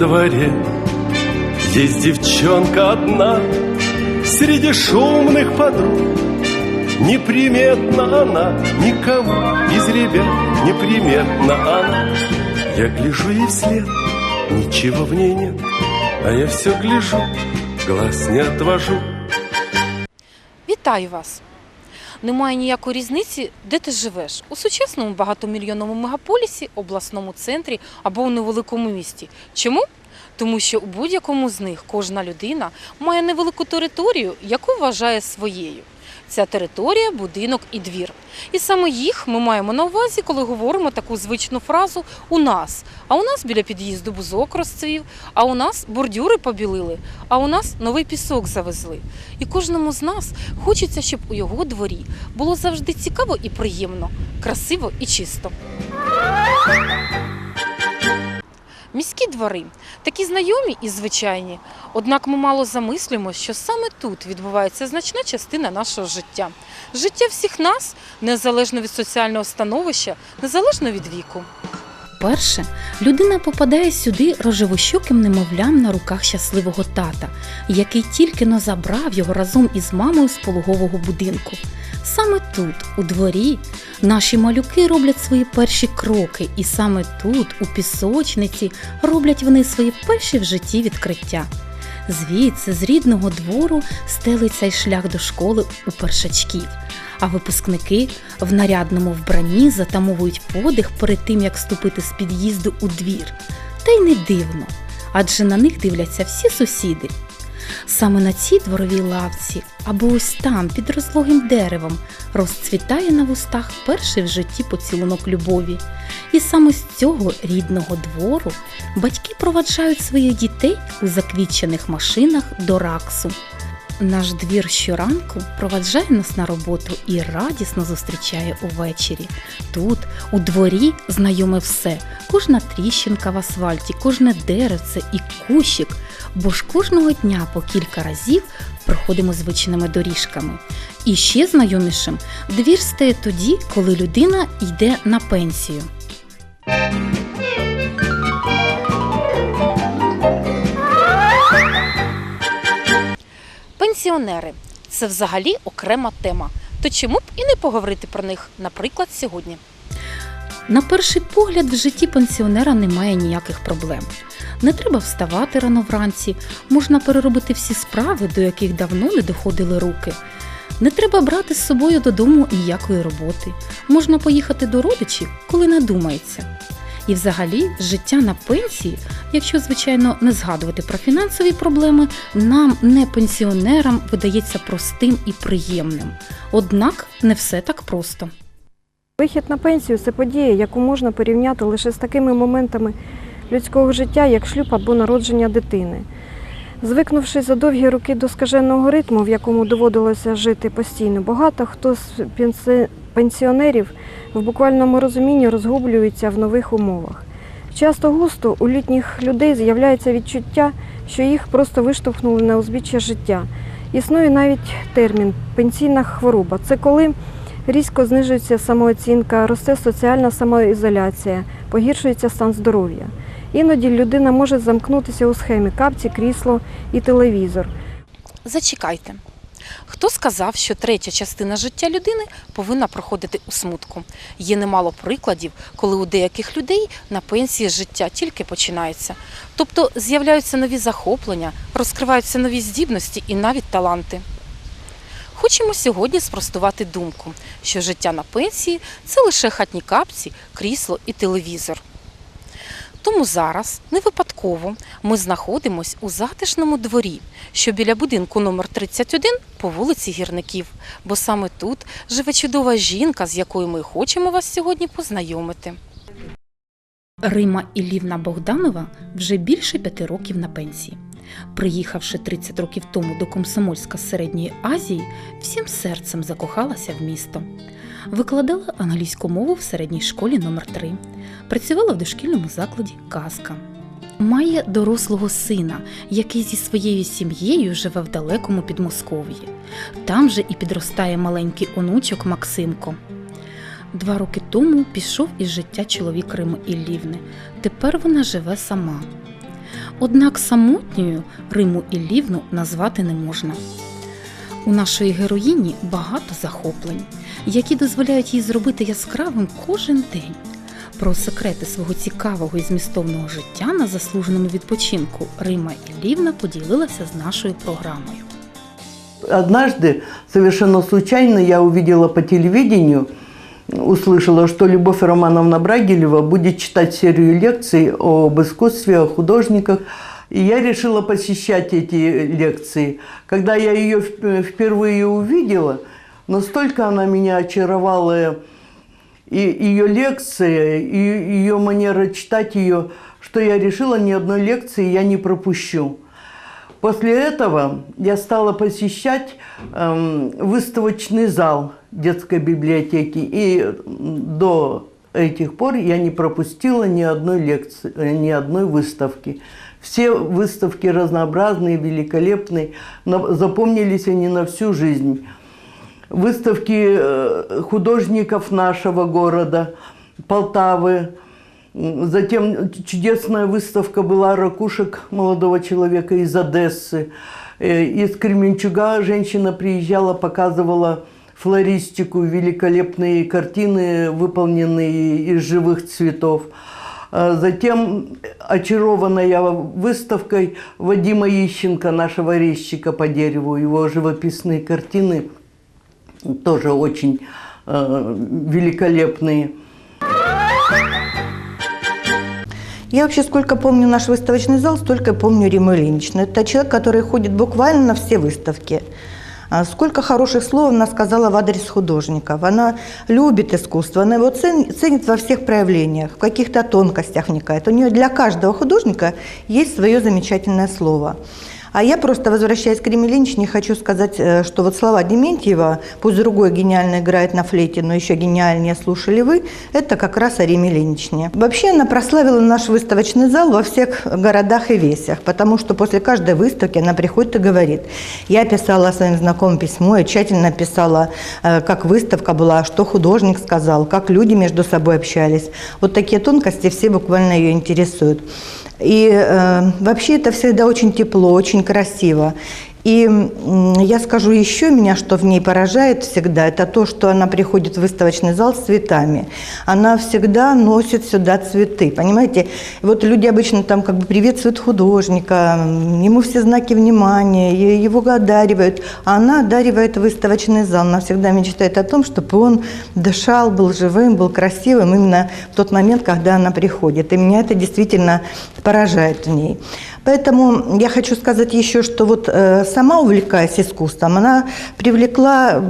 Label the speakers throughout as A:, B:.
A: дворе. Есть девчонка одна Среди шумных подруг. Неприметна она Никому из ребят. Неприметна она. Я гляжу ей вслед Ничего в ней нет. А я все гляжу Глаз не отвожу.
B: Вітаю вас! Немає ніякої різниці, де ти живеш у сучасному багатомільйонному мегаполісі, обласному центрі або у невеликому місті. Чому? Тому що у будь-якому з них кожна людина має невелику територію, яку вважає своєю. Ця територія будинок і двір. І саме їх ми маємо на увазі, коли говоримо таку звичну фразу у нас. А у нас біля під'їзду бузок розцвів, а у нас бордюри побілили, а у нас новий пісок завезли. І кожному з нас хочеться, щоб у його дворі було завжди цікаво і приємно, красиво і чисто. Міські двори такі знайомі і звичайні, однак ми мало замислюємо, що саме тут відбувається значна частина нашого життя. Життя всіх нас, незалежно від соціального становища, незалежно від віку.
C: Перше, людина попадає сюди рожевощоким немовлям на руках щасливого тата, який тільки но забрав його разом із мамою з пологового будинку. Саме тут, у дворі, наші малюки роблять свої перші кроки, і саме тут, у пісочниці, роблять вони свої перші в житті відкриття. Звідси, з рідного двору, стелиться й шлях до школи у першачків, а випускники в нарядному вбранні затамовують подих перед тим, як вступити з під'їзду у двір. Та й не дивно, адже на них дивляться всі сусіди. Саме на цій дворовій лавці, або ось там, під розлогим деревом, розцвітає на вустах перший в житті поцілунок любові. І саме з цього рідного двору батьки проваджають своїх дітей у заквітчених машинах до раксу. Наш двір щоранку проваджає нас на роботу і радісно зустрічає увечері. Тут, у дворі, знайоме все, кожна тріщинка в асфальті, кожне деревце і кущик, бо ж кожного дня по кілька разів проходимо звичними доріжками. І ще знайомішим двір стає тоді, коли людина йде на пенсію.
B: Пенсіонери це взагалі окрема тема. То чому б і не поговорити про них, наприклад, сьогодні?
C: На перший погляд, в житті пенсіонера немає ніяких проблем. Не треба вставати рано вранці, можна переробити всі справи, до яких давно не доходили руки. Не треба брати з собою додому ніякої роботи. Можна поїхати до родичів, коли надумається. І взагалі життя на пенсії, якщо, звичайно, не згадувати про фінансові проблеми, нам, не пенсіонерам, видається простим і приємним. Однак не все так просто.
D: Вихід на пенсію це подія, яку можна порівняти лише з такими моментами людського життя, як шлюб або народження дитини. Звикнувши за довгі роки до скаженого ритму, в якому доводилося жити постійно, багато хто з пенсіонерів в буквальному розумінні розгублюється в нових умовах. Часто густо у літніх людей з'являється відчуття, що їх просто виштовхнули на узбіччя життя. Існує навіть термін пенсійна хвороба. Це коли різко знижується самооцінка, росте соціальна самоізоляція, погіршується стан здоров'я. Іноді людина може замкнутися у схемі капці, крісло і телевізор.
B: Зачекайте. Хто сказав, що третя частина життя людини повинна проходити у смутку? Є немало прикладів, коли у деяких людей на пенсії життя тільки починається. Тобто з'являються нові захоплення, розкриваються нові здібності і навіть таланти. Хочемо сьогодні спростувати думку, що життя на пенсії це лише хатні капці, крісло і телевізор. Тому зараз не випадково ми знаходимось у затишному дворі, що біля будинку номер 31 по вулиці Гірників, бо саме тут живе чудова жінка, з якою ми хочемо вас сьогодні познайомити.
C: Рима Іллівна Богданова вже більше п'яти років на пенсії. Приїхавши 30 років тому до Комсомольська з Середньої Азії, всім серцем закохалася в місто. Викладала англійську мову в середній школі номер 3 працювала в дошкільному закладі Казка. Має дорослого сина, який зі своєю сім'єю живе в далекому Підмосков'ї. Там же і підростає маленький онучок Максимко. Два роки тому пішов із життя чоловік Рими Іллівни. Тепер вона живе сама. Однак самотньою Риму Іллівну назвати не можна. У нашої героїні багато захоплень, які дозволяють їй зробити яскравим кожен день. Про секрети свого цікавого і змістовного життя на заслуженому відпочинку Рима Іллівна поділилася з нашою програмою.
E: Однажды, совершенно случайно, я увидела по телевидению, услышала, что Любовь Романовна Брагилева будет читать серию лекций об искусстве, о художниках. И я решила посещать эти лекции. Когда я ее вп- впервые увидела, настолько она меня очаровала, и ее лекции, и ее манера читать ее, что я решила, ни одной лекции я не пропущу. После этого я стала посещать эм, выставочный зал детской библиотеки. И до этих пор я не пропустила ни одной лекции, э, ни одной выставки. Все выставки разнообразные, великолепные, но запомнились они на всю жизнь. Выставки э, художников нашего города, Полтавы, Затем чудесная выставка была ракушек молодого человека из Одессы. Э, Из Кременчуга женщина приезжала, показывала флористику, великолепные картины, выполненные из живых цветов. А Затем очарованная выставкой Вадима Ищенко, нашего резчика по дереву, его живописные картины тоже очень э, великолепные.
F: Я вообще сколько помню наш выставочный зал, столько помню Риму Ильиничну. Это человек, который ходит буквально на все выставки. А Сколько хороших слов она сказала в адрес художников. Она любит искусство, она его цен- ценит во всех проявлениях, в каких-то тонкостях вникает. У нее для каждого художника есть свое замечательное слово. А я просто, возвращаясь к Риме Ильиничне, хочу сказать, э, что вот слова Дементьева, пусть другой гениально играет на флейте, но еще гениальнее слушали вы, это как раз о Риме. Вообще она прославила наш выставочный зал во всех городах и весях, потому что после каждой выставки она приходит и говорит, я писала своим знакомым письмо, я тщательно писала, э, как выставка была, что художник сказал, как люди между собой общались. Вот такие тонкости все буквально ее интересуют. И э, вообще это всегда очень тепло, очень красиво. И я скажу еще меня, что в ней поражает всегда, это то, что она приходит в выставочный зал с цветами. Она всегда носит сюда цветы, понимаете? Вот люди обычно там как бы приветствуют художника, ему все знаки внимания, его одаривают, а она одаривает выставочный зал. Она всегда мечтает о том, чтобы он дышал, был живым, был красивым именно в тот момент, когда она приходит. И меня это действительно поражает в ней. Поэтому я хочу сказать еще, что вот э, сама увлекаясь искусством, она привлекла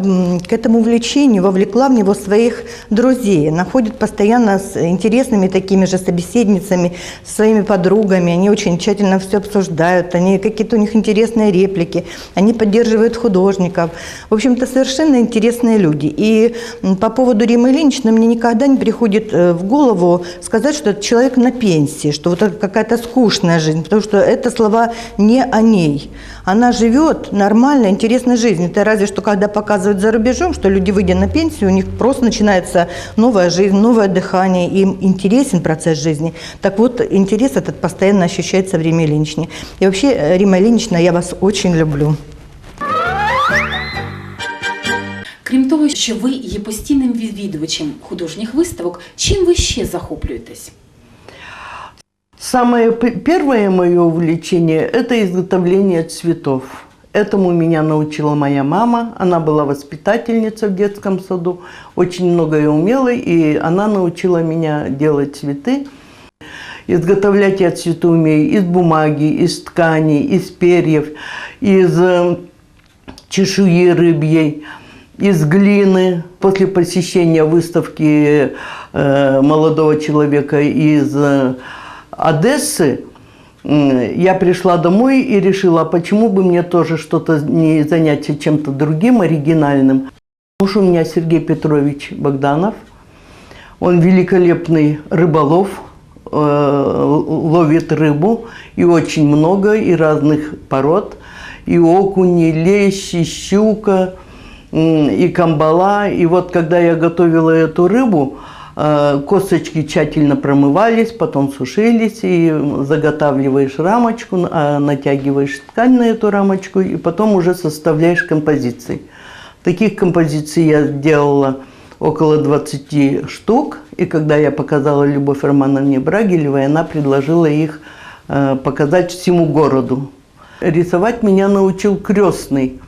F: к этому увлечению, вовлекла в него своих друзей. Она ходит постоянно с интересными такими же собеседницами, со своими подругами. Они очень тщательно все обсуждают, они какие-то у них интересные реплики, они поддерживают художников. В общем-то, совершенно интересные люди. И по поводу Римы Ильиничны мне никогда не приходит э, в голову сказать, что это человек на пенсии, что вот какая-то скучная жизнь, потому что это слова не о ней. Она живет нормальной, интересной жизнью. Это разве что когда показывают за рубежом, что люди, выйдя на пенсию, у них просто начинается новая жизнь, новое дыхание, им интересен процесс жизни. Так вот, интерес этот постоянно ощущается в Риме Ильиничне. И вообще, э, Рима Ильинична, я вас очень люблю.
C: Крім того, що ви є постійним відвідувачем художніх виставок, чим ви ще захоплюєтесь?
E: Самое первое мое увлечение – это изготовление цветов. Этому меня научила моя мама. Она была воспитательница в детском саду, очень многое умела, и она научила меня делать цветы. Изготовлять я цветы умею из бумаги, из ткани, из перьев, из э, чешуи рыбьей, из глины. После посещения выставки э, молодого человека из э, Одессы, я пришла домой и решила, а почему бы мне тоже что-то не заняться чем-то другим, оригинальным. Муж у меня Сергей Петрович Богданов. Он великолепный рыболов, э, ловит рыбу, и очень много, и разных пород, и окуни, лещ, и щука, и камбала. И вот когда я готовила эту рыбу, Косточки тщательно промывались, потом сушились, и заготавливаешь рамочку, а, натягиваешь ткань на эту рамочку, и потом уже составляешь композиции. Таких композиций я делала около 20 штук, и когда я показала Любовь Романовне Брагилевой, она предложила их э, показать всему городу. Рисовать меня научил крестный.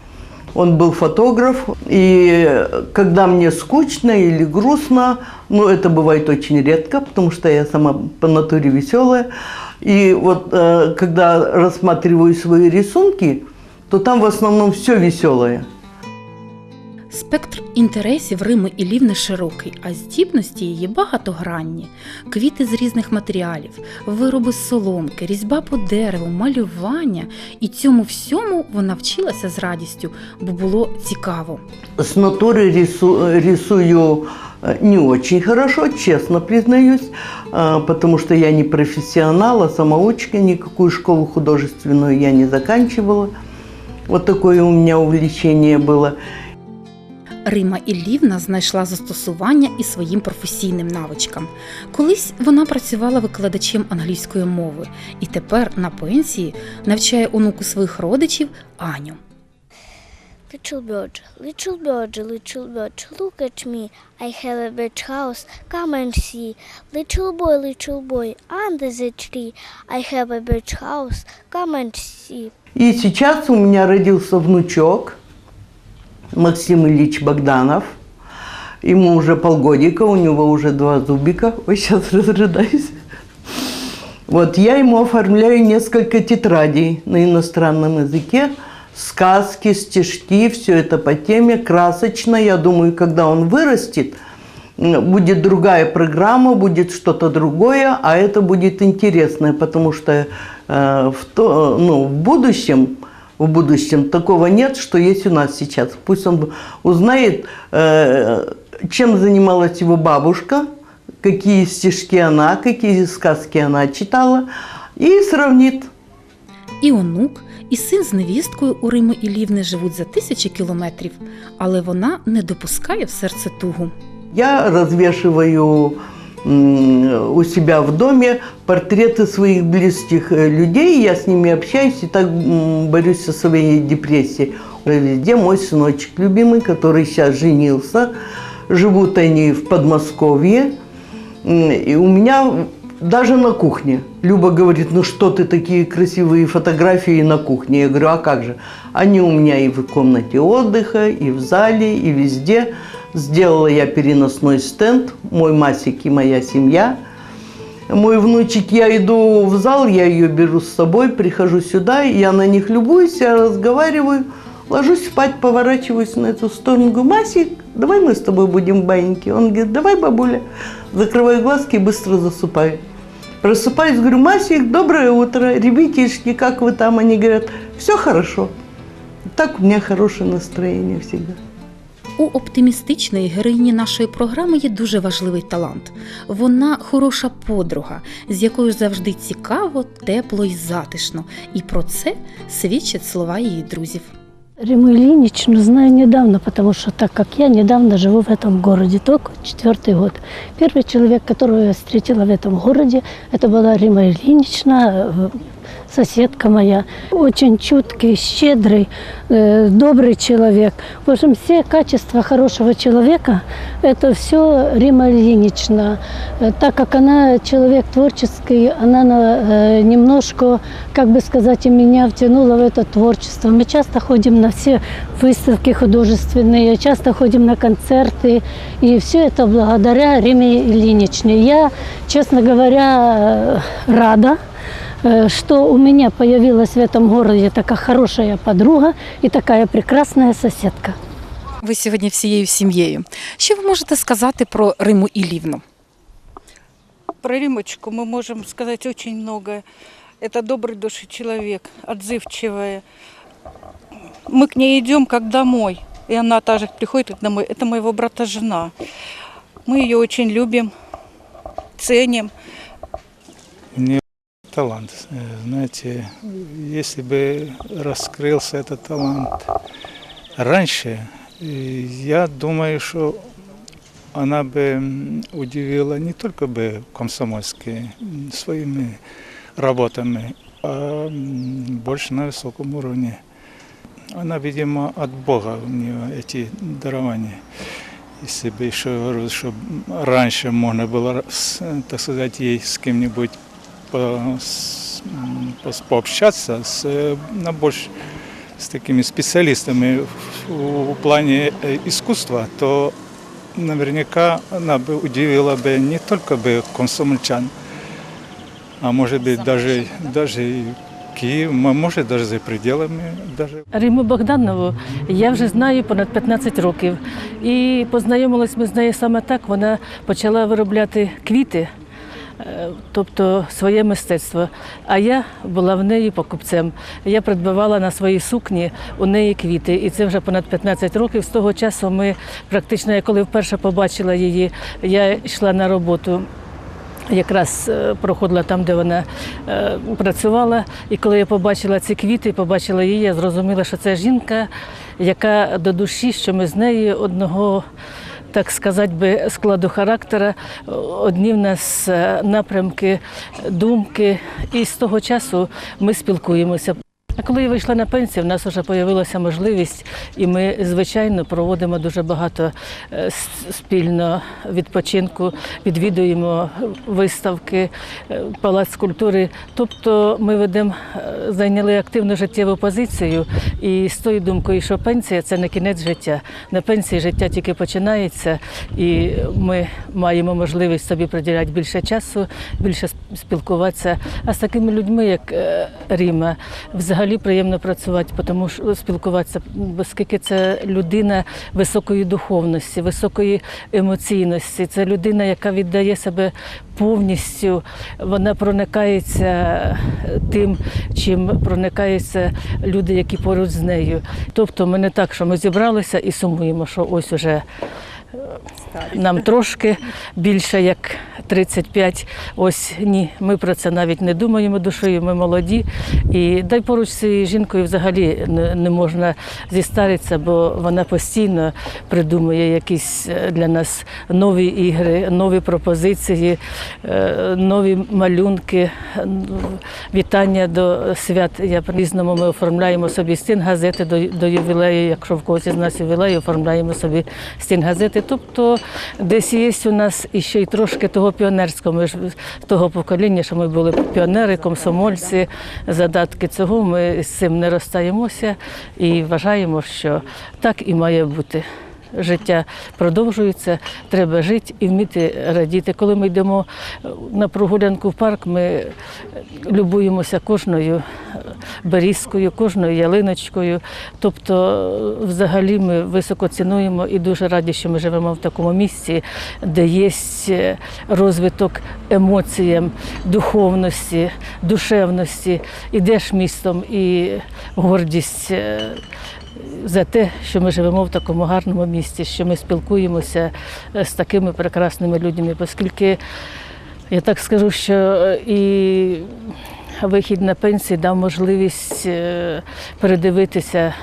E: Он был фотограф, и когда мне скучно или грустно, ну это бывает очень редко, потому что я сама по натуре веселая, и вот э, когда рассматриваю свои рисунки, то там в основном все веселое.
C: Спектр інтересів Рими Іллівни широкий, а здібності її багатогранні. Квіти з різних матеріалів, вироби з соломки, різьба по дереву, малювання. І цьому всьому вона вчилася з радістю, бо було цікаво.
E: С натуры рису- рисую э, не очень хорошо, честно признаюсь, э, потому что я не профессионал, а самоучка, никакую школу художественную я не заканчивала. Вот такое у меня увлечение было.
C: Рима Іллівна знайшла застосування і своїм професійним навичкам. Колись вона працювала викладачем англійської мови і тепер на пенсії навчає онуку своїх родичів Аню.
G: Little bird, little bird, little bird, look at me. I have a bird house, come and see. Little boy, little boy, under the tree. I have a bird house, come and see.
E: И сейчас у меня родился внучок Максим Ильич Богданов. Ему уже полгодика, у него уже два зубика. Ой, сейчас разрыдаюсь. Вот я ему оформляю несколько тетрадей на иностранном языке. Сказки, стишки, все это по теме, красочно. Я думаю, когда он вырастет, будет другая программа, будет что-то другое, а это будет интересное, потому что э, в, то, ну, в будущем в будущем такого нет, что есть у нас сейчас. Пусть он узнает, э, чем занималась его бабушка, какие стишки она, какие сказки она читала, и сравнит.
C: І онук, і син з невісткою у Рими Іллівни живуть за тисячі кілометрів, але вона не допускає в серце тугу.
E: Я развешиваю м, у себя в доме портреты своих близких э, людей, я с ними общаюсь и так борюсь со своей депрессией. Везде мой сыночек любимый, который сейчас женился, живут они в Подмосковье, и у меня даже на кухне. Люба говорит, ну что ты такие красивые фотографии на кухне? Я говорю, а как же? Они у меня и в комнате отдыха, и в зале, и везде. Сделала я переносной стенд, мой Масик и моя семья. Мой внучек, я иду в зал, я ее беру с собой, прихожу сюда, я на них любуюсь, я разговариваю, ложусь спать, поворачиваюсь на эту сторону, говорю, Масик, давай мы с тобой будем баиньки. Он говорит, давай, бабуля. Закрываю глазки и быстро засыпаю. Просыпаюсь, говорю, Масик, доброе утро, ребятишки, как вы там? Они говорят, все хорошо. Так у меня хорошее настроение всегда.
C: У оптимістичної героїні нашої програми є дуже важливий талант. Вона хороша подруга, з якою завжди цікаво, тепло і затишно. І про це свідчать слова її друзів.
H: Риму Ильиничну знаю недавно, потому что так как я недавно живу в этом городе, только четвертый год. Первый человек, которого я встретила в этом городе, это была Рима Ильинична, э, соседка моя. Очень чуткий, щедрый, э, добрый человек. В общем, все качества хорошего человека – это все Рима Ильинична. Э, Так как она человек творческий, она на- э, немножко, как бы сказать, и меня втянула в это творчество. Мы часто ходим на все выставки художественные, часто ходим на концерты, и все это благодаря Риме Ильиничне. Я, честно говоря, э, рада, э, что у меня появилась в этом городе такая хорошая подруга и такая прекрасная соседка.
B: Ви сьогодні всією сім'єю. Що ви можете сказати про Риму Іллівну?
I: Про Римочку мы можем сказать очень многое. Это добрый души человек, отзывчивая. Мы к ней идем как домой, и она также приходит как домой. Это моего брата жена. Мы ее очень любим, ценим.
J: У нее талант. Э, Знаете, если бы раскрылся этот талант раньше, э, я думаю, что она бы м, удивила не только бы комсомольские м, своими работами, а м, больше на высоком уровне. Она, видимо, от Бога у нее эти дарования. Если бы еще говорю, что раньше можно было, с, так сказать, ей с кем-нибудь по- с- м, пос- пообщаться с, э, на больше с такими специалистами в, в плане э, искусства, то наверняка она бы удивила бы не только бы комсомольчан, а может быть даже, даже и Киев, м- может даже за пределами даже
H: Риму Богданову я вже знаю понад 15 років. І познайомились ми з нею саме так. Вона почала виробляти квіти, е, тобто своє мистецтво. А я була в неї покупцем. Я придбавала на свої сукні у неї квіти. І це вже понад 15 років. З того часу ми практично, я коли вперше побачила її, я йшла на роботу. Якраз е, проходила там, де вона е, працювала. І коли я побачила ці квіти, побачила її, я зрозуміла, що це жінка, яка до душі, що ми з нею одного, так сказати би, складу характера, одні в нас е, напрямки, думки. І з того часу ми спілкуємося. Коли я вийшла на пенсію, в нас вже з'явилася можливість, і ми, звичайно, проводимо дуже багато е, спільно відпочинку, відвідуємо виставки, е, палац культури. Тобто ми ведемо, е, зайняли активну життєву позицію і з тою думкою, що пенсія це не кінець життя. На пенсії життя тільки починається, і ми маємо можливість собі приділяти більше часу, більше спілкуватися. А з такими людьми, як Ріма, взагалі приємно працювати, тому що спілкуватися, оскільки це людина високої духовності, високої емоційності. Це людина, яка віддає себе повністю, вона проникається тим, чим проникаються люди, які поруч з нею. Тобто ми не так, що ми зібралися і сумуємо, що ось уже нам трошки більше як 35. Ось ні, ми про це навіть не думаємо душею, ми молоді. І дай поруч з цією жінкою взагалі не, можна зістаритися, бо вона постійно придумує якісь е, для нас нові ігри, нові пропозиції, е, нові малюнки, е, вітання до свят. Я по-різному ми оформляємо собі стін газети до ювілею, якщо в когось з нас ювілею, оформляємо собі стін газети. Тобто десь є у нас ще й трошки того піонерського, ми ж того покоління, що ми були піонери, комсомольці, задатки цього. Ми з цим не розстаємося і вважаємо, що так і має бути. Життя продовжується, треба жити і вміти радіти. Коли ми йдемо на прогулянку в парк, ми любуємося кожною берізкою, кожною ялиночкою. Тобто, взагалі, ми високо цінуємо і дуже раді, що ми живемо в такому місці, де є розвиток емоціям, духовності, душевності. Ідеш містом і гордість. За те, що ми живемо в такому гарному місті, що ми спілкуємося е, з такими прекрасними людьми, оскільки я так скажу, що е, і вихід на пенсію дав можливість е, передивитися.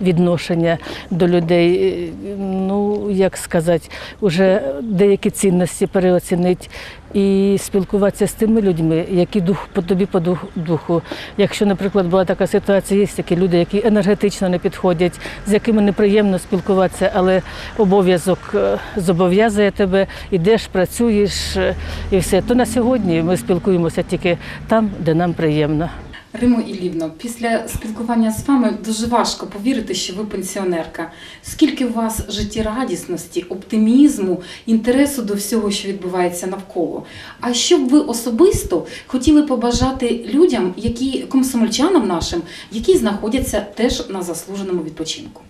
H: Відношення до людей, Е, ну як сказати, уже деякі цінності переоцінити і спілкуватися з тими людьми, які дух по тобі по дух- духу. Якщо, наприклад, була така ситуація, є такі люди, які енергетично не підходять, з якими неприємно спілкуватися, але обов'язок е, зобов'язує тебе, ідеш, працюєш е, і все. То на сьогодні ми спілкуємося тільки там, де нам приємно.
B: Римо Ілівно, після спілкування з вами дуже важко повірити, що ви пенсіонерка. Скільки у вас життєрадісності, оптимізму, інтересу до всього, що відбувається навколо. А що б ви особисто хотіли побажати людям, які комсомольчанам нашим, які знаходяться теж на заслуженому відпочинку?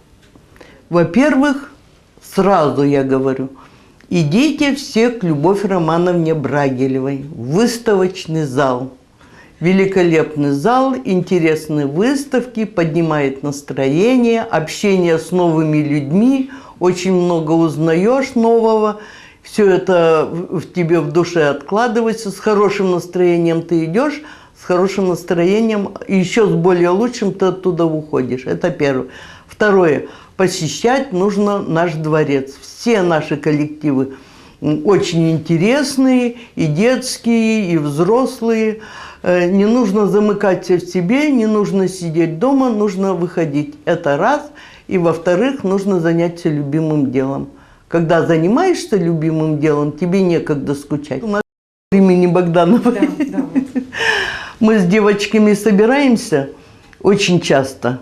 E: Во-первых, сразу я говорю, идите все к Любовь Романовне Брагелевой в выставочный зал. Великолепный зал, интересные выставки, поднимает настроение, общение с новыми людьми, очень много узнаешь нового, все это в тебе в душе откладывается, с хорошим настроением ты идешь, с хорошим настроением, еще с более лучшим ты оттуда уходишь. Это первое. Второе. Посещать нужно наш дворец. Все наши коллективы очень интересные, и детские, и взрослые. Э, Не нужно замыкаться в себе, не нужно сидеть дома, нужно выходить. Это раз. И во-вторых, нужно заняться любимым делом. Когда занимаешься любимым делом, тебе некогда скучать. У нас имени Богдановой. Мы с девочками собираемся очень часто.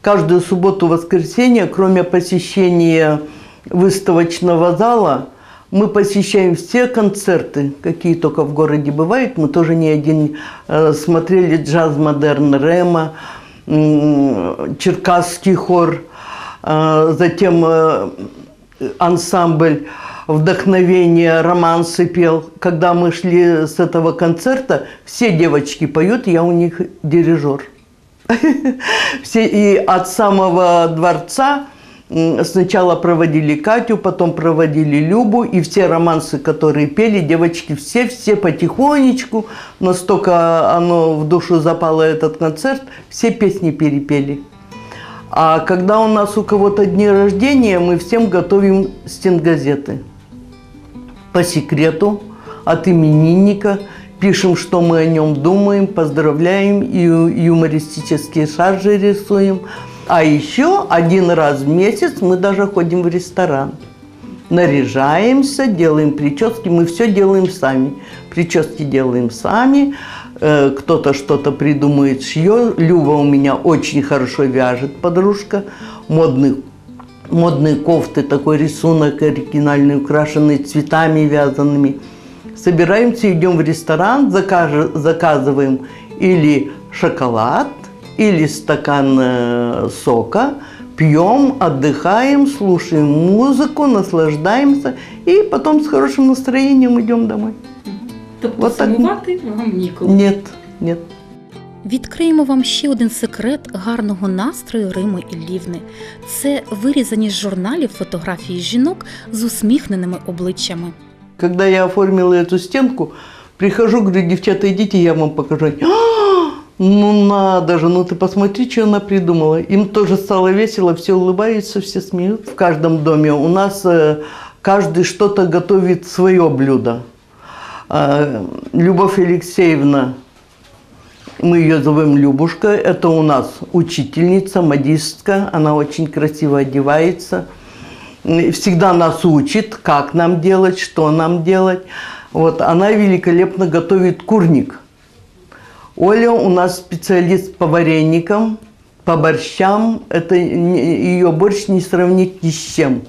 E: Каждую субботу, воскресенье, кроме посещения выставочного зала, мы посещаем все концерты, какие только в городе бывают. Мы тоже не один э, смотрели джаз модерн Рема, Черкасский хор, э, затем э, ансамбль вдохновение, романсы пел. Когда мы шли с этого концерта, все девочки поют, я у них дирижер. Все, и от самого дворца сначала проводили Катю, потом проводили Любу, и все романсы, которые пели, девочки все-все потихонечку, настолько оно в душу запало этот концерт, все песни перепели. А когда у нас у кого-то дни рождения, мы всем готовим стенгазеты. По секрету от именинника пишем, что мы о нем думаем, поздравляем и юмористические шаржи рисуем. А еще один раз в месяц мы даже ходим в ресторан. Наряжаемся, делаем прически, мы все делаем сами. Прически делаем сами, э, кто-то что-то придумает, шьет. Люба у меня очень хорошо вяжет, подружка. Модных, модные кофты, такой рисунок оригинальный, украшенный цветами вязаными. Собираемся, идем в ресторан, закаж- заказываем или шоколад, или стакан э, сока, пьем, отдыхаем, слушаем музыку, наслаждаемся и потом с хорошим настроением идем домой.
C: Тобто
E: От так.
C: сумувати вам ніколи.
E: Нет, нет.
C: Відкриємо вам ще один секрет гарного настрою Рими Іллівни. Це вирізані з журналів фотографії жінок з усміхненими обличчями.
E: Когда я оформила эту стенку, прихожу, говорю, девчата, идите, я вам покажу. Они, «А, ну надо же, ну ты посмотри, что она придумала. Им тоже стало весело, все улыбаются, все смеются. В каждом доме у нас э, каждый что-то готовит свое блюдо. А, Любовь Алексеевна, мы ее зовем Любушка, это у нас учительница, модистка, она очень красиво одевается всегда нас учит, как нам делать, что нам делать. Вот, она великолепно готовит курник. Оля у нас специалист по вареникам, по борщам. Это ее борщ не сравнить ни с чем.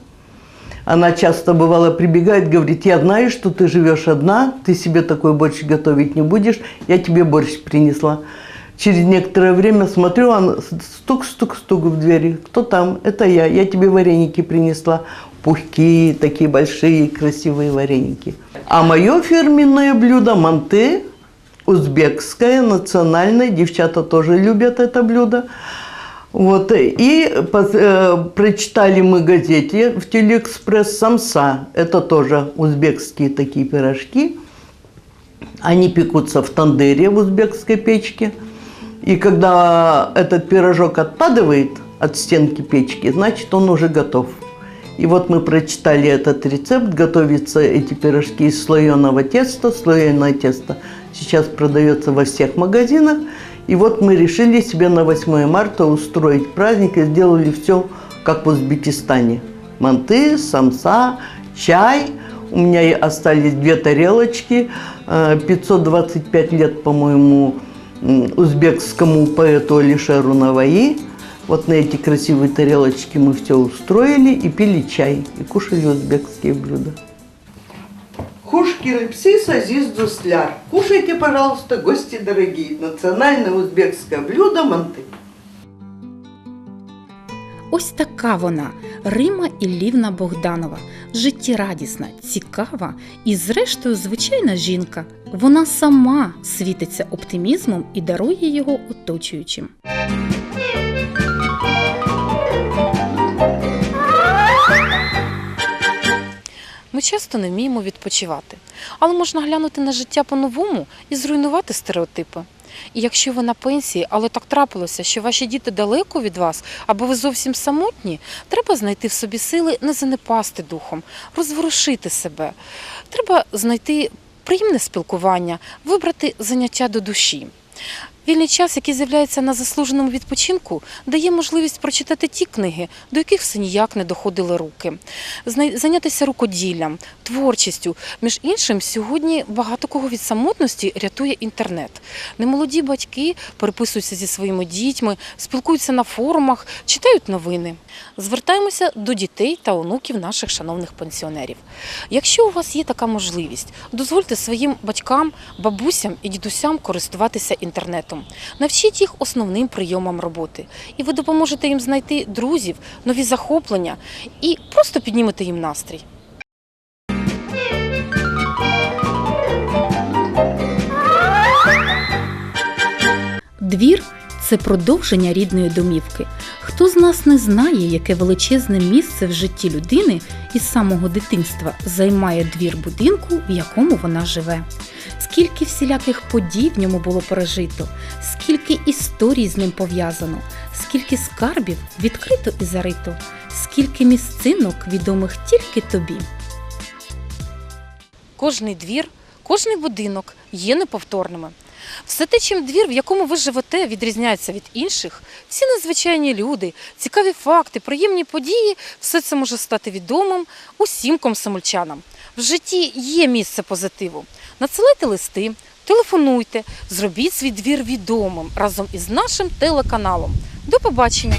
E: Она часто бывало прибегает, говорит, я знаю, что ты живешь одна, ты себе такой борщ готовить не будешь, я тебе борщ принесла. Через некоторое время смотрю, она стук-стук-стук в двери. Кто там? Это я. Я тебе вареники принесла. Пухки, такие большие, красивые вареники. А мое фирменное блюдо – манты, узбекское, национальное. Девчата тоже любят это блюдо. Вот, и э, прочитали мы газете в Телеэкспресс «Самса». Это тоже узбекские такие пирожки. Они пекутся в тандыре в узбекской печке. И когда этот пирожок отпадывает от стенки печки, значит он уже готов. И вот мы прочитали этот рецепт. Готовятся эти пирожки из слоеного теста. Слоеное тесто сейчас продается во всех магазинах. И вот мы решили себе на 8 марта устроить праздник и сделали все как в Узбекистане. Манты, самса, чай. У меня остались две тарелочки. Э, 525 лет, по-моему, узбекскому поэту Алишеру Наваи. Вот на эти красивые тарелочки мы все устроили и пили чай, и кушали узбекские блюда. Хушкины псы сазиз дусляр. Кушайте, пожалуйста, гости дорогие. Национальное узбекское блюдо манты.
C: Ось така вона Рима Іллівна Богданова. Життєрадісна, цікава і, зрештою, звичайна жінка. Вона сама світиться оптимізмом і дарує його оточуючим.
B: Часто не вміємо відпочивати, але можна глянути на життя по-новому і зруйнувати стереотипи.
C: І якщо ви на пенсії, але так трапилося, що ваші діти далеко від вас, або ви зовсім самотні, треба знайти в собі сили не занепасти духом, розворушити себе. Треба знайти приємне спілкування, вибрати заняття до душі. Вільний час, який з'являється на заслуженому відпочинку, дає можливість прочитати ті книги, до яких все ніяк не доходили руки, зайнятися рукоділлям, творчістю. Між іншим, сьогодні багато кого від самотності рятує інтернет. Немолоді батьки переписуються зі своїми дітьми, спілкуються на форумах, читають новини. Звертаємося до дітей та онуків наших шановних пенсіонерів. Якщо у вас є така можливість, дозвольте своїм батькам, бабусям і дідусям користуватися інтернетом. Навчіть їх основним прийомам роботи, і ви допоможете їм знайти друзів, нові захоплення і просто піднімете їм настрій.
K: Двір це продовження рідної домівки. Хто з нас не знає, яке величезне місце в житті людини із самого дитинства займає двір будинку, в якому вона живе? Скільки всіляких подій в ньому було пережито, скільки історій з ним пов'язано, скільки скарбів відкрито і зарито, скільки місцинок відомих тільки тобі.
C: Кожний двір, кожний будинок є неповторними. Все те, чим двір, в якому ви живете, відрізняється від інших, всі незвичайні люди, цікаві факти, приємні події, все це може стати відомим усім комсомольчанам. В житті є місце позитиву. Надсилайте листи, телефонуйте, зробіть свій двір відомим разом із нашим телеканалом. До побачення!